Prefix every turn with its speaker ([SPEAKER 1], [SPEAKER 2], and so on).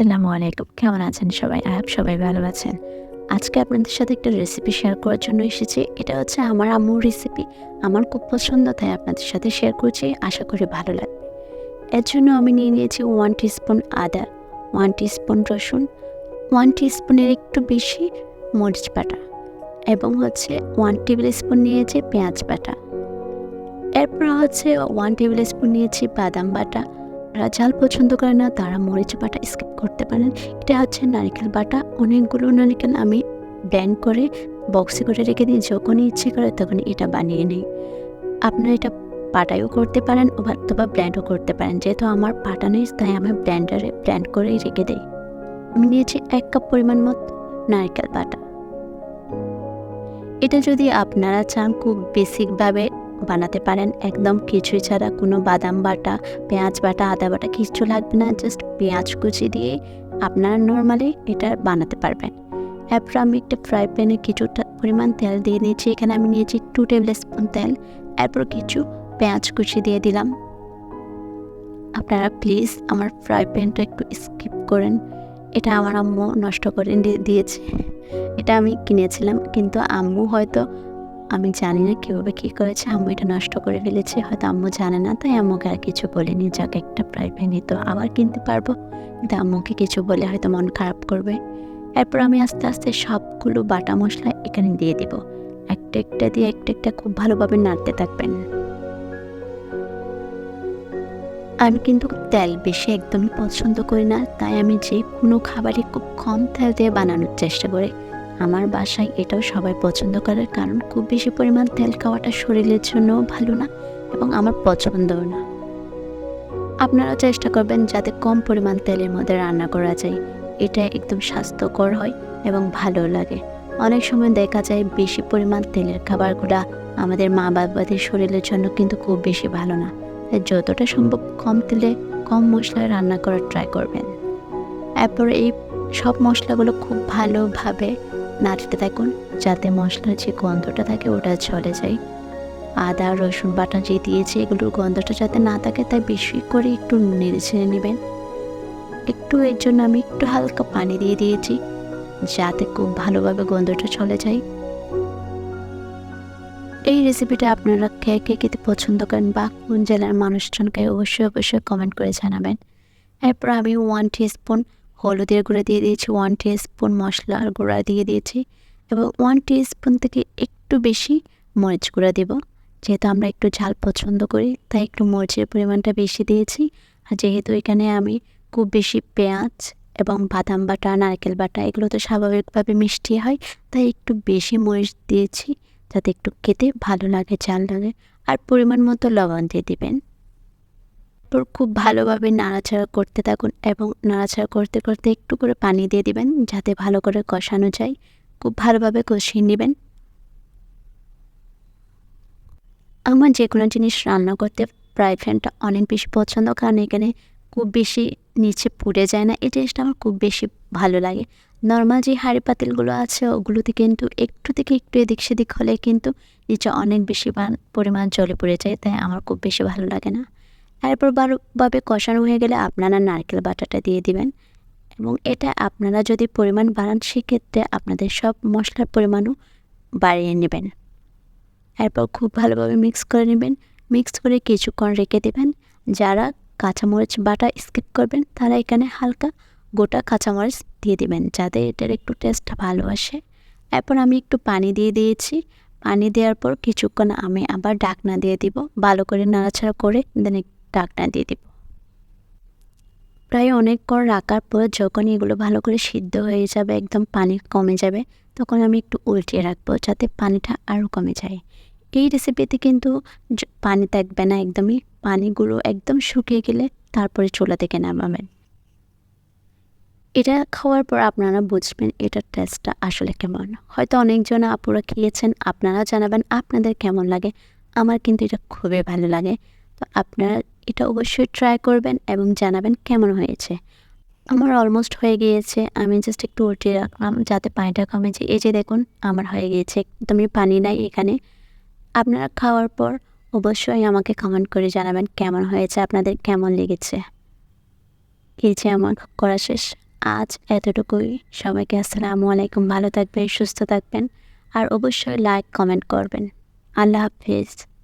[SPEAKER 1] আসসালামু আলাইকুম। কেমন আছেন সবাই? আপ সবাই ভালো আছেন। আজকে আপনাদের সাথে একটা রেসিপি শেয়ার করার জন্য এসেছি। এটা হচ্ছে আমার আম্মুর রেসিপি আমার খুব পছন্দ, তাই আপনাদের সাথে শেয়ার করছি। আশা করি ভালো লাগবে। এর জন্য আমি নিয়ে নিয়েছি ওয়ান টিস্পুন আদা ওয়ান টিস্পুন রসুন ওয়ান টিস্পুনের একটু বেশি মরিচ বাটা এবং হচ্ছে ওয়ান টেবিল স্পুন নিয়েছি পেঁয়াজ বাটা। এরপর হচ্ছে ওয়ান টেবিল স্পুন নিয়েছি বাদাম বাটা। যারা ঝাল পছন্দ করে না, তারা মরিচ বাটা স্কিপ করতে পারেন। এটা হচ্ছে নারকেল বাটা। অনেকগুলো নারিকেল আমি ব্ল্যান্ড করে বক্সে করে রেখে দিই। যখনই ইচ্ছে করে তখন এটা বানিয়ে নিই। আপনারা এটা পাটাইও করতে পারেন, অথবা ব্ল্যান্ডও করতে পারেন। যেহেতু আমার পাটা নেই, তাই আমি ব্ল্যান্ডারে ব্ল্যান্ড করেই রেখে দিই। আমি নিয়েছি এক কাপ পরিমাণ মতো নারকেল বাটা। এটা যদি আপনারা চান খুব বেসিকভাবে বানাতে পারেন। একদম কিছুই ছাড়া কোনো বাদাম বাটা, পেঁয়াজ বাটা, আদা বাটা কিচ্ছু লাগবে না। জাস্ট পেঁয়াজ কুচি দিয়ে আপনারা নর্মালি এটা বানাতে পারবেন। এরপর আমি একটা ফ্রাই প্যানে কিছুটা পরিমাণ তেল দিয়ে নিয়েছি এখানে আমি নিয়েছি টু টেবিল স্পুন তেল। এরপর কিছু পেঁয়াজ কুচি দিয়ে দিলাম। আপনারা প্লিজ আমার ফ্রাই প্যানটা একটু স্কিপ করেন। এটা আমার আম্মু নষ্ট করে দিয়ে- দিয়েছে। এটা আমি কিনেছিলাম, কিন্তু আম্মু হয়তো আমি জানি না কীভাবে কী করেছে, আম্মু এটা নষ্ট করে ফেলেছে, হয়তো আম্মু জানে না, তাই আম্মুকে আর কিছু বলিনি, যাকে একটা প্রায় ভেঙে তো আবার কিনতে পারব। কিন্তু আম্মুকে কিছু বলে হয়তো মন খারাপ করবে। এরপর আমি আস্তে আস্তে সবগুলো বাটা মশলা এখানে দিয়ে দিব। একটা একটা দিয়ে একটা একটা খুব ভালোভাবে নাড়তে থাকবেন। আমি কিন্তু তেল বেশি একদমই পছন্দ করি না, তাই আমি যে কোনো খাবারই খুব কম তেল দিয়ে বানানোর চেষ্টা করি। আমার বাসায় এটাও সবাই পছন্দ করার কারণ খুব বেশি পরিমাণ তেল খাওয়াটা শরীরের জন্যও ভালো না এবং আমার পছন্দও না। আপনারা চেষ্টা করবেন যাতে কম পরিমাণ তেলের মধ্যে রান্না করা যায়। এটা একদম স্বাস্থ্যকর হয় এবং ভালো লাগে। অনেক সময় দেখা যায় বেশি পরিমাণ তেলের খাবারগুলো আমাদের মা বাবাদের শরীরের জন্য কিন্তু খুব বেশি ভালো না। তাই যতটা সম্ভব কম তেলে, কম মশলায় রান্না করার ট্রাই করবেন। এরপর এই সব মশলাগুলো খুব ভালোভাবে নাড়তে থাকুন, যাতে মশলার যে গন্ধটা থাকে ওটা চলে যায়। আদা, রসুন বাটা যে দিয়েছে, এগুলোর গন্ধটা যাতে না থাকে, তাই বেশি করে একটু নেড়ে ছেড়ে নেবেন। একটু এর জন্য আমি একটু হালকা পানি দিয়ে দিয়েছি, যাতে খুব ভালোভাবে গন্ধটা চলে যায়। এই রেসিপিটা আপনারা কে কে খেতে পছন্দ করেন বা কোন জেলার মানুষজনকে অবশ্যই অবশ্যই কমেন্ট করে জানাবেন। এরপর আমি ওয়ান স্পুন হলুদের গুঁড়া দিয়ে দিয়েছি ওয়ান স্পুন মশলার গুঁড়া দিয়ে দিয়েছি এবং ওয়ান স্পুন থেকে একটু বেশি মরিচ গুঁড়া দেব। যেহেতু আমরা একটু ঝাল পছন্দ করি, তাই একটু মরিচের পরিমাণটা বেশি দিয়েছি। আর যেহেতু এখানে আমি খুব বেশি পেঁয়াজ এবং বাদাম বাটা, নারকেল বাটা, এগুলো তো স্বাভাবিকভাবে মিষ্টি হয়, তাই একটু বেশি মরিচ দিয়েছি যাতে একটু খেতে ভালো লাগে, ঝাল লাগে। আর পরিমাণ মতো লবণ দিয়ে দিবেন। তারপর খুব ভালোভাবে নাড়াচাড়া করতে থাকুন এবং নাড়াচাড়া করতে করতে একটু করে পানি দিয়ে দিবেন যাতে ভালো করে কষানো যায়। খুব ভালোভাবে কষিয়ে নেবেন। আমার যে কোনো জিনিস রান্না করতে ফ্রাই প্যানটা অনেক বেশি পছন্দ, কারণ এখানে খুব বেশি নিচে পুড়ে যায় না। এই জিনিসটা আমার খুব বেশি ভালো লাগে। নর্মাল যে হাঁড়ি পাতিলগুলো আছে, ওগুলোতে কিন্তু একটু থেকে একটু এদিক সেদিক হলে কিন্তু নিচে অনেক বেশি পরিমাণ জলে পড়ে যায়, তাই আমার খুব বেশি ভালো লাগে না। এরপর ভালোভাবে কষানো হয়ে গেলে আপনারা নারকেল বাটাটা দিয়ে দিবেন। এবং এটা আপনারা যদি পরিমাণ বাড়ান, সেক্ষেত্রে আপনাদের সব মশলার পরিমাণও বাড়িয়ে নেবেন। এরপর খুব ভালোভাবে মিক্স করে নেবেন। মিক্স করে কিছুক্ষণ রেখে দেবেন। যারা কাঁচামরিচ বাটা স্কিপ করবেন, তারা এখানে হালকা গোটা কাঁচামরিচ দিয়ে দেবেন, যাতে এটার একটু টেস্টটা ভালো আসে। এরপর আমি একটু পানি দিয়ে দিয়েছি। পানি দেওয়ার পর কিছুক্ষণ আমি আবার ডাকনা দিয়ে দিব। ভালো করে নাড়াচাড়া করে দেন ডাকনা দিয়ে দিব। প্রায় অনেকক্ষণ রাখার পর যখন এগুলো ভালো করে সিদ্ধ হয়ে যাবে, একদম পানি কমে যাবে, তখন আমি একটু উল্টিয়ে রাখব যাতে পানিটা আরও কমে যায়। এই রেসিপিতে কিন্তু পানি থাকবে না, একদমই পানিগুলো একদম শুকিয়ে গেলে তারপরে চুলা থেকে নামাবেন। এটা খাওয়ার পর আপনারা বুঝবেন এটার টেস্টটা আসলে কেমন। হয়তো অনেকজন আপুরা খেয়েছেন আপনারা জানাবেন আপনাদের কেমন লাগে। আমার কিন্তু এটা খুবই ভালো লাগে। তো আপনারা এটা অবশ্যই ট্রাই করবেন এবং জানাবেন কেমন হয়েছে। আমার অলমোস্ট হয়ে গিয়েছে, আমি জাস্ট একটু উল্টে রাখলাম যাতে পানিটা কমে যায়। এই যে দেখুন, আমার হয়ে গিয়েছে, একদমই পানি নাই এখানে। আপনারা খাওয়ার পর অবশ্যই আমাকে কমেন্ট করে জানাবেন কেমন হয়েছে, আপনাদের কেমন লেগেছে। এই যে আমার করা শেষ। আজ এতটুকুই। সবাইকে আসসালামু আলাইকুম। ভালো থাকবেন, সুস্থ থাকবেন। আর অবশ্যই লাইক কমেন্ট করবেন। আল্লাহ হাফিজ।